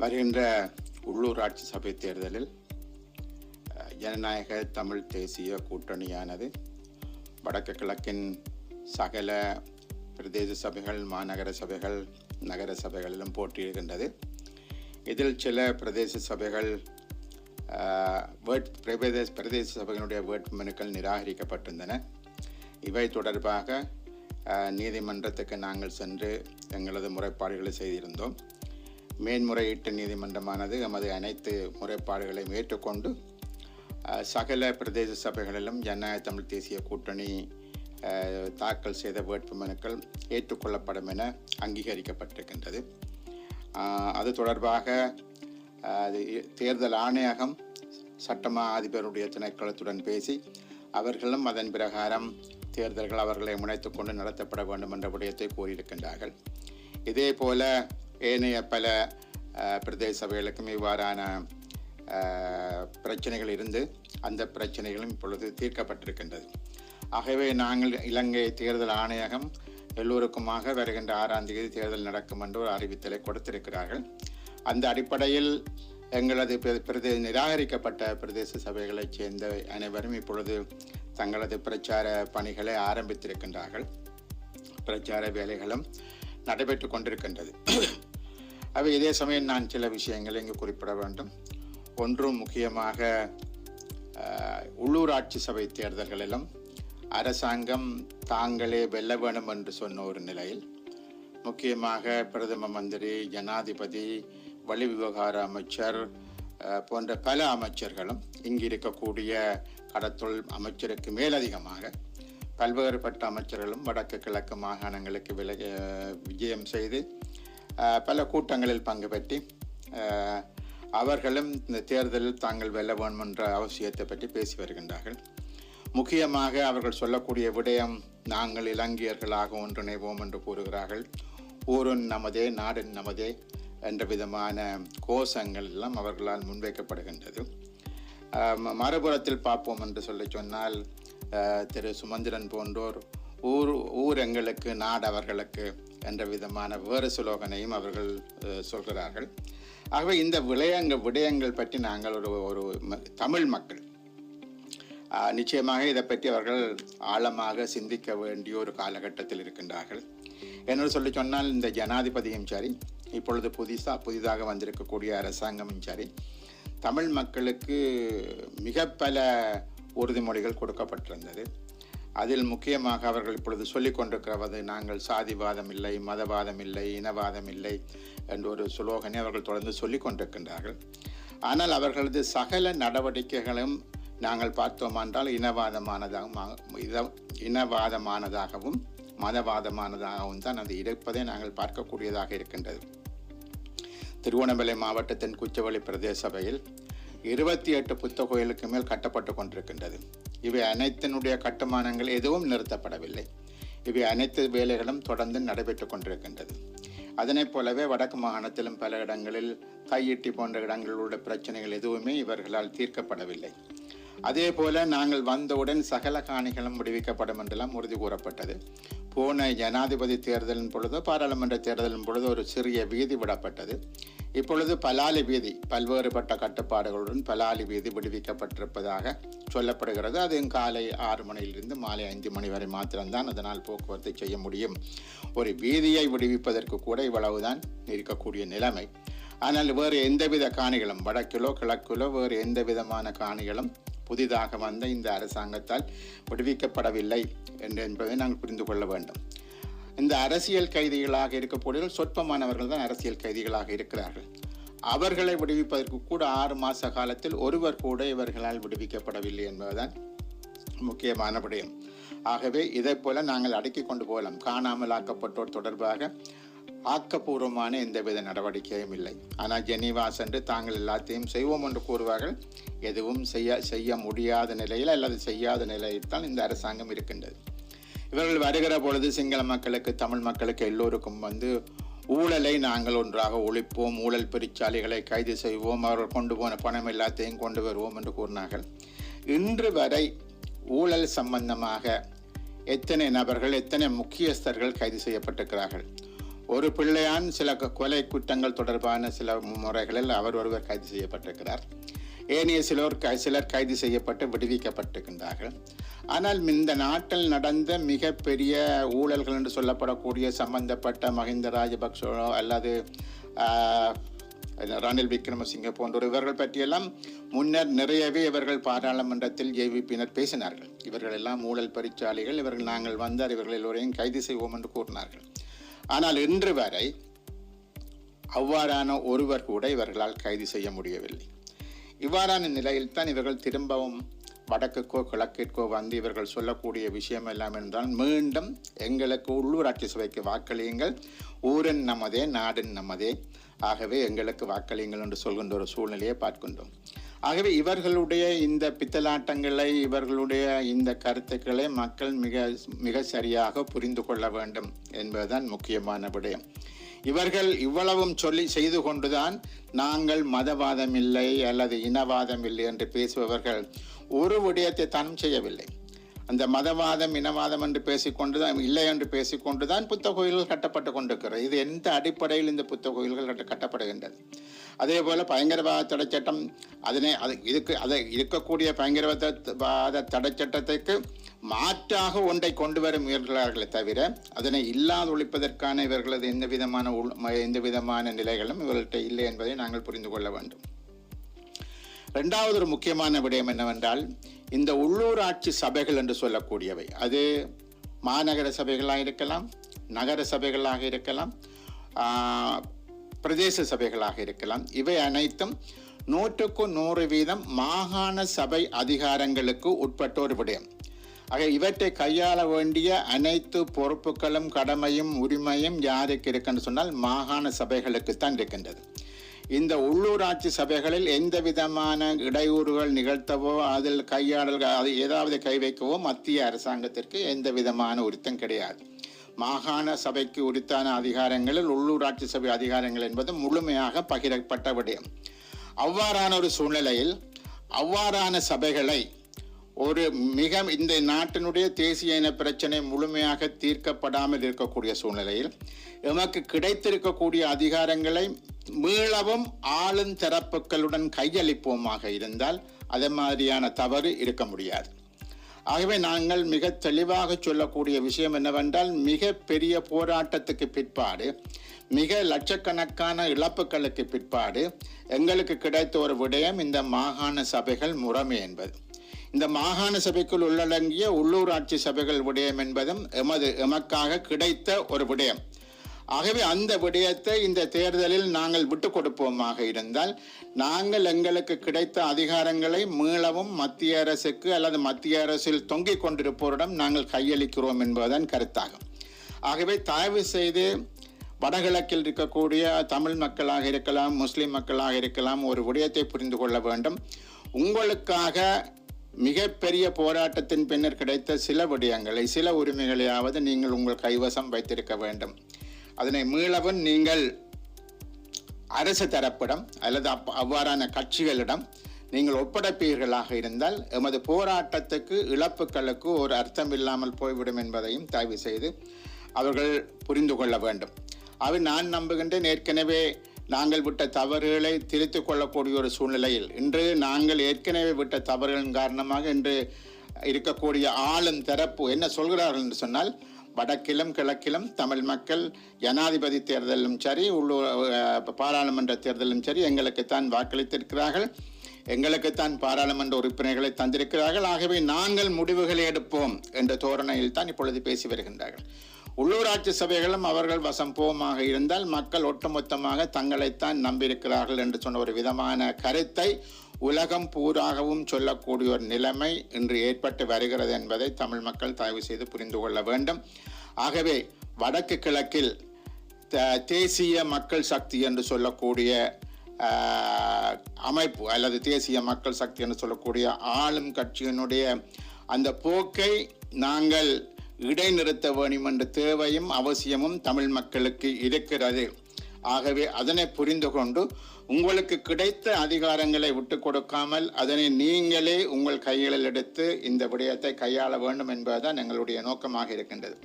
வருகின்ற உள்ளூராட்சி சபை தேர்தலில் ஜனநாயக தமிழ் தேசிய கூட்டணியானது வடக்கு கிழக்கின் சகல பிரதேச சபைகள் மாநகர சபைகள் நகர சபைகளிலும் போட்டியிடுகின்றது. இதில் சில பிரதேச சபைகள் வேட் பிரதேச பிரதேச சபைகளுடைய வேட்புமனுக்கள் நிராகரிக்கப்பட்டிருந்தன. இவை தொடர்பாக நீதிமன்றத்துக்கு நாங்கள் சென்று எங்களது முறைப்பாடுகளை செய்திருந்தோம். மேன்முறையீட்டு நீதிமன்றமானது எமது அனைத்து முறைப்பாடுகளையும் ஏற்றுக்கொண்டு சகல பிரதேச சபைகளிலும் ஜனநாயக தமிழ் தேசிய கூட்டணி தாக்கல் செய்த வேட்புமனுக்கள் ஏற்றுக்கொள்ளப்படும் என அங்கீகரிக்கப்பட்டிருக்கின்றது. அது தொடர்பாக அது தேர்தல் ஆணையகம் சட்டமா அதிபருடைய திணைக்களத்துடன் பேசி அவர்களும் அதன் பிரகாரம் தேர்தல்கள் அவர்களை முனைத்து கொண்டு நடத்தப்பட வேண்டும் என்ற விடயத்தை கூறியிருக்கின்றார்கள். இதே போல ஏனைய பல பிரதேச சபைகளுக்கும் இவ்வாறான பிரச்சனைகள் இருந்து அந்த பிரச்சனைகளும் இப்பொழுது தீர்க்கப்பட்டிருக்கின்றது. ஆகவே நாங்கள் இலங்கை தேர்தல் ஆணையகம் எல்லோருக்குமாக வருகின்ற ஆறாம் தேதி தேர்தல் நடக்கும் என்று ஒரு அறிவித்தலை கொடுத்திருக்கிறார்கள். அந்த அடிப்படையில் எங்களது பிரதே நிராகரிக்கப்பட்ட பிரதேச சபைகளைச் சேர்ந்த அனைவரும் இப்பொழுது தங்களது பிரச்சார பணிகளை ஆரம்பித்திருக்கின்றார்கள். பிரச்சார வேலைகளும் நடைபெற்று கொண்டிருக்கின்றது. அவை இதே சமயம் நான் சில விஷயங்களை இங்கு குறிப்பிட வேண்டும். ஒன்றும் முக்கியமாக உள்ளூராட்சி சபை தேர்தல்களிலும் அரசாங்கம் தாங்களே வெல்ல வேண்டும் என்று சொன்ன ஒரு நிலையில் முக்கியமாக பிரதம மந்திரி ஜனாதிபதி வழி விவகார அமைச்சர் போன்ற பல அமைச்சர்களும் இங்கு இருக்கக்கூடிய கடத்தொழில் அமைச்சருக்கு மேலதிகமாக பல்வேறுபட்ட அமைச்சர்களும் வடக்கு கிழக்கு மாகாணங்களுக்கு விலக விஜயம் செய்து பல கூட்டங்களில் பங்கு பெற்றி அவர்களும் இந்த தேர்தலில் தாங்கள் வெல்ல வேண்டும் என்ற அவசியத்தை பற்றி பேசி வருகின்றார்கள். முக்கியமாக அவர்கள் சொல்லக்கூடிய விடயம் நாங்கள் இலங்கையர்களாக ஒன்றிணைவோம் என்று கூறுகிறார்கள். ஊருன் நமதே நாடன் நமதே என்ற விதமான கோஷங்கள் எல்லாம் அவர்களால் முன்வைக்கப்படுகின்றது. ம- மறுபுறத்தில் பார்ப்போம் என்று சொல்லி சொன்னால் திரு சுமந்திரன் போன்றோர் ஊர் ஊர் எங்களுக்கு நாடு அவர்களுக்கு என்ற விதமான வேறு சுலோகனையும் அவர்கள் சொல்கிறார்கள். ஆகவே இந்த விளையங்கள் விடயங்கள் பற்றி நாங்கள் ஒரு ஒரு தமிழ் மக்கள் நிச்சயமாக இதை பற்றி அவர்கள் ஆழமாக சிந்திக்க வேண்டிய ஒரு காலகட்டத்தில் இருக்கின்றார்கள். என்று சொல்லி சொன்னால் இந்த ஜனாதிபதியும் சரி இப்பொழுது புதுசாக புதிதாக வந்திருக்கக்கூடிய அரசாங்கமும் சரி தமிழ் மக்களுக்கு மிக பல உறுதிமொழிகள் கொடுக்கப்பட்டிருந்தது. அதில் முக்கியமாக அவர்கள் இப்பொழுது சொல்லிக் கொண்டிருக்கிறது நாங்கள் சாதிவாதம் இல்லை மதவாதம் இல்லை இனவாதம் இல்லை என்ற ஒரு சுலோகனை அவர்கள் தொடர்ந்து சொல்லிக் கொண்டிருக்கின்றார்கள். ஆனால் அவர்களது சகல நடவடிக்கைகளும் நாங்கள் பார்த்தோம் என்றால் இனவாதமானதாகவும் இத இனவாதமானதாகவும் மதவாதமானதாகவும் தான் அது இருப்பதை நாங்கள் பார்க்கக்கூடியதாக இருக்கின்றது. திருவண்ணாமலை மாவட்டத்தின் குச்சவெளி பிரதேச சபையில் இருபத்தி எட்டு புத்தகோயிலுக்கு மேல் கட்டப்பட்டு கொண்டிருக்கின்றது. இவை அனைத்தினுடைய கட்டுமானங்கள் எதுவும் நிறுத்தப்படவில்லை. இவை அனைத்து வேலைகளும் தொடர்ந்து நடைபெற்று கொண்டிருக்கின்றது. அதனைப் போலவே வடக்கு மாகாணத்திலும் பல இடங்களில் கையிட்டி போன்ற இடங்களுடைய பிரச்சனைகள் எதுவுமே இவர்களால் தீர்க்கப்படவில்லை. அதே போல நாங்கள் வந்தவுடன் சகல காணிகளும் விடுவிக்கப்படும் என்றெல்லாம் உறுதி கூறப்பட்டது. போன ஜனாதிபதி தேர்தலின் பொழுது பாராளுமன்ற தேர்தலின் பொழுது ஒரு சிறிய வீதி விடப்பட்டது. இப்பொழுது பலாலி வீதி பல்வேறுபட்ட கட்டுப்பாடுகளுடன் பலாலி வீதி விடுவிக்கப்பட்டிருப்பதாக சொல்லப்படுகிறது. அது காலை ஆறு மணியிலிருந்து மாலை ஐந்து மணி வரை மாத்திரம்தான் அதனால் போக்குவரத்து செய்ய முடியும். ஒரு வீதியை விடுவிப்பதற்கு கூட இவ்வளவுதான் இருக்கக்கூடிய நிலைமை. ஆனால் வேறு எந்தவித காணிகளும் வடக்கிலோ கிழக்கிலோ வேறு எந்த விதமான காணிகளும் புதிதாக வந்த இந்த அரசாங்கத்தால் விடுவிக்கப்படவில்லை என்று என்பதை நாங்கள் புரிந்து கொள்ள வேண்டும். இந்த அரசியல் கைதிகளாக இருக்கக்கூடிய சொற்பமானவர்கள் தான் அரசியல் கைதிகளாக இருக்கிறார்கள். அவர்களை விடுவிப்பதற்கு கூட ஆறு மாத காலத்தில் ஒருவர் கூட இவர்களால் விடுவிக்கப்படவில்லை என்பதுதான் முக்கியமான விடயம். ஆகவே இதை போல நாங்கள் அடக்கி கொண்டு போகலாம். காணாமல் ஆக்கப்பட்டோர் தொடர்பாக ஆக்கப்பூர்வமான எந்தவித நடவடிக்கையும் இல்லை. ஆனால் ஜெனீவா சென்று தாங்கள் எல்லாத்தையும் செய்வோம் என்று கூறுவார்கள். எதுவும் செய்ய செய்ய முடியாத நிலையில் அல்லது செய்யாத நிலையில் தான் இந்த அரசாங்கம் இருக்கின்றது. இவர்கள் வருகிற பொழுது சிங்கள மக்களுக்கு தமிழ் மக்களுக்கு எல்லோருக்கும் வந்து ஊழலை நாங்கள் ஒன்றாக ஒழிப்போம் ஊழல் பெருச்சாலைகளை கைது செய்வோம் அவர்கள் கொண்டு போன பணம் எல்லாத்தையும் கொண்டு வருவோம் என்று கூறினார்கள். இன்று வரை ஊழல் சம்பந்தமாக எத்தனை நபர்கள் எத்தனை முக்கியஸ்தர்கள் கைது செய்யப்பட்டிருக்கிறார்கள்? ஒரு பிள்ளையான் சில கொலை குற்றங்கள் தொடர்பான சில முறைகளில் அவர் ஒருவர் கைது செய்யப்பட்டிருக்கிறார். ஏனைய சிலர் க- சிலர் கைது செய்யப்பட்டு விடுவிக்கப்பட்டிருக்கின்றார்கள். ஆனால் இந்த நாட்டில் நடந்த மிகப்பெரிய ஊழல்கள் என்று சொல்லப்படக்கூடிய சம்பந்தப்பட்ட மஹிந்த ராஜபக்சோ அல்லது ஆஹ், ரணில் விக்ரமசிங்க போன்ற இவர்கள் பற்றியெல்லாம் முன்னர் நிறையவே இவர்கள் பாராளுமன்றத்தில் ஜேவிபியினர் பேசினார்கள். இவர்கள் எல்லாம் ஊழல் பரிச்சாளிகள் இவர்கள் நாங்கள் வந்தார் இவர்கள் எல்லோரையும் கைது செய்வோம் என்று கூறினார்கள். ஆனால் இன்று வரை அவ்வாறான ஒருவர் கூட இவர்களால் கைது செய்ய முடியவில்லை. இவ்வாறான நிலையில்தான் இவர்கள் திரும்பவும் வடக்குக்கோ கிழக்கிற்கோ வந்து இவர்கள் சொல்லக்கூடிய விஷயம் எல்லாம் என்றால் மீண்டும் எங்களுக்கு உள்ளூராட்சி சபைக்கு வாக்களியுங்கள். ஊரன் நமதே நாடன் நமதே. ஆகவே எங்களுக்கு வாக்களியுங்கள் என்று சொல்கின்ற ஒரு சூழ்நிலையை பார்க்கின்றோம். ஆகவே இவர்களுடைய இந்த பித்தலாட்டங்களை இவர்களுடைய இந்த கருத்துக்களை மக்கள் மிக மிக சரியாக புரிந்து கொள்ள வேண்டும் என்பதுதான் முக்கியமான விடயம். இவர்கள் இவ்வளவும் சொல்லி செய்து கொண்டுதான் நாங்கள் மதவாதம் இல்லை அல்லது இனவாதம் இல்லை என்று பேசுபவர்கள் ஒரு விடயத்தை தானும் செய்யவில்லை. அந்த மதவாதம் இனவாதம் என்று பேசிக்கொண்டுதான் இல்லை என்று பேசிக்கொண்டுதான் புத்த கோயில்கள் கட்டப்பட்டு கொண்டிருக்கிறது. இது எந்த அடிப்படையில் இந்த புத்த கோயில்கள் கட்ட- கட்டப்படுகின்றது? அதே போல பயங்கரவாத தடைச்சட்டம் அதனை அது இதுக்கு அதை இருக்கக்கூடிய பயங்கரவாத தடைச்சட்டத்திற்கு மாற்றாக ஒன்றை கொண்டு வர முயல்கிறார்களே தவிர அதனை இல்லாத ஒழிப்பதற்கான இவர்களது எந்த விதமான உள்- ம- எந்த விதமான நிலைகளும் இவர்கள்ட்ட இல்லை என்பதை நாங்கள் புரிந்து கொள்ள வேண்டும். ரெண்டாவது ஒரு முக்கியமான விடயம் என்னவென்றால் இந்த உள்ளூராட்சி சபைகள் என்று சொல்லக்கூடியவை. அது மாநகர சபைகளாக இருக்கலாம் நகர சபைகளாக இருக்கலாம் பிரதேச சபைகளாக இருக்கலாம். இவை அனைத்தும் நூற்றுக்கு நூறு வீதம் மாகாண சபை அதிகாரங்களுக்கு உட்பட்ட ஒரு விடயம். ஆக இவற்றை கையாள வேண்டிய அனைத்து பொறுப்புகளும் கடமையும் உரிமையும் யாருக்கு இருக்குன்னு சொன்னால் மாகாண சபைகளுக்குத்தான் இருக்கின்றது. இந்த உள்ளூராட்சி சபைகளில் எந்த விதமான இடையூறுகள் நிகழ்த்தவோ அதில் கையாடல்கள் அது ஏதாவது கை வைக்கவோ மத்திய அரசாங்கத்திற்கு எந்த விதமான உரித்தம் கிடையாது. மாகாண சபைக்கு உரித்தான அதிகாரங்களில் உள்ளூராட்சி சபை அதிகாரங்கள் என்பது முழுமையாக பகிரப்பட்ட விடயம். அவ்வாறான ஒரு சூழ்நிலையில் அவ்வாறான சபைகளை ஒரு மிக இந்த நாட்டினுடைய தேசிய இன பிரச்சனை முழுமையாக தீர்க்கப்படாமல் இருக்கக்கூடிய சூழ்நிலையில் எமக்கு கிடைத்திருக்கக்கூடிய அதிகாரங்களை மீளவும் ஆளும் தரப்புகளுடன் கையளிப்போமாக இருந்தால் அதே மாதிரியான தவறு இருக்க முடியாது. ஆகவே நாங்கள் மிக தெளிவாக சொல்லக்கூடிய விஷயம் என்னவென்றால் மிக பெரிய போராட்டத்துக்கு பிற்பாடு மிக லட்சக்கணக்கான இழப்புகளுக்கு பிற்பாடு எங்களுக்கு கிடைத்த ஒரு விடயம் இந்த மாகாண சபைகள் முறைமை என்பது. இந்த மாகாண சபைக்குள் உள்ளடங்கிய உள்ளூராட்சி சபைகள் விடயம் என்பதும் எமது எமக்காக கிடைத்த ஒரு விடயம். ஆகவே அந்த விடயத்தை இந்த தேர்தலில் நாங்கள் விட்டு கொடுப்போமாக இருந்தால் நாங்கள் எங்களுக்கு கிடைத்த அதிகாரங்களை மீளவும் மத்திய அரசுக்கு அல்லது மத்திய அரசில் தொங்கிக் கொண்டிருப்போரிடம் நாங்கள் கையளிக்கிறோம் என்பதுதான் கருத்தாகும். ஆகவே தயவு செய்து வடகிழக்கில் இருக்கக்கூடிய தமிழ் மக்களாக இருக்கலாம் முஸ்லிம் மக்களாக இருக்கலாம் ஒரு விடயத்தை புரிந்து கொள்ள வேண்டும். உங்களுக்காக மிகப்பெரிய போராட்டத்தின் பின்னர் கிடைத்த சில விடயங்களை சில உரிமைகளையாவது நீங்கள் உங்கள் கைவசம் வைத்திருக்க வேண்டும். அதனை மீளவும் நீங்கள் அரசு தரப்பிடம் அல்லது அப் அவ்வாறான கட்சிகளிடம் நீங்கள் ஒப்படைப்பீர்களாக இருந்தால் எமது போராட்டத்துக்கு இழப்புகளுக்கு ஒரு அர்த்தம் இல்லாமல் போய்விடும் என்பதையும் தயவு செய்து அவர்கள் புரிந்து கொள்ள வேண்டும். அவை நான் நம்புகின்றேன். ஏற்கனவே நாங்கள் விட்ட தவறுகளை திருத்திக் கொள்ளக்கூடிய ஒரு சூழ்நிலையில் இன்று நாங்கள் ஏற்கனவே விட்ட தவறுகளின் காரணமாக இன்று இருக்கக்கூடிய ஆளும் தரப்பு என்ன சொல்கிறார்கள் என்று சொன்னால் வடக்கிலும் கிழக்கிலும் தமிழ் மக்கள் ஜனாதிபதி தேர்தலிலும் சரி உள்ளூர் பாராளுமன்ற தேர்தலிலும் சரி எங்களுக்குத்தான் வாக்களித்திருக்கிறார்கள். எங்களுக்குத்தான் பாராளுமன்ற உறுப்பினர்களை தந்திருக்கிறார்கள். ஆகவே நாங்கள் முடிவுகளை எடுப்போம் என்ற தோரணையில் தான் இப்பொழுது பேசி வருகின்றார்கள். உள்ளூராட்சி சபைகளும் அவர்கள் வசம் போமாக இருந்தால் மக்கள் ஒட்டுமொத்தமாக தங்களைத்தான் நம்பியிருக்கிறார்கள் என்று சொன்ன ஒரு விதமான கருத்தை உலகம் பூராகவும் சொல்லக்கூடிய ஒரு நிலைமை இன்று ஏற்பட்டு வருகிறது என்பதை தமிழ் மக்கள் தயவு செய்து புரிந்து கொள்ள வேண்டும். ஆகவே வடக்கு கிழக்கில் த- தேசிய மக்கள் சக்தி என்று சொல்லக்கூடிய அமைப்பு அல்லது தேசிய மக்கள் சக்தி என்று சொல்லக்கூடிய ஆளும் கட்சியினுடைய அந்த போக்கை நாங்கள் இடைநிறுத்த வேண்டும் என்ற தேவையும் அவசியமும் தமிழ் மக்களுக்கு இருக்கிறது. ஆகவே அதனை புரிந்து கொண்டு உங்களுக்கு கிடைத்த அதிகாரங்களை விட்டு கொடுக்காமல் அதனை நீங்களே உங்கள் கைகளில் எடுத்து இந்த விடயத்தை கையாள வேண்டும் என்பதுதான் எங்களுடைய நோக்கமாக இருக்கின்றது.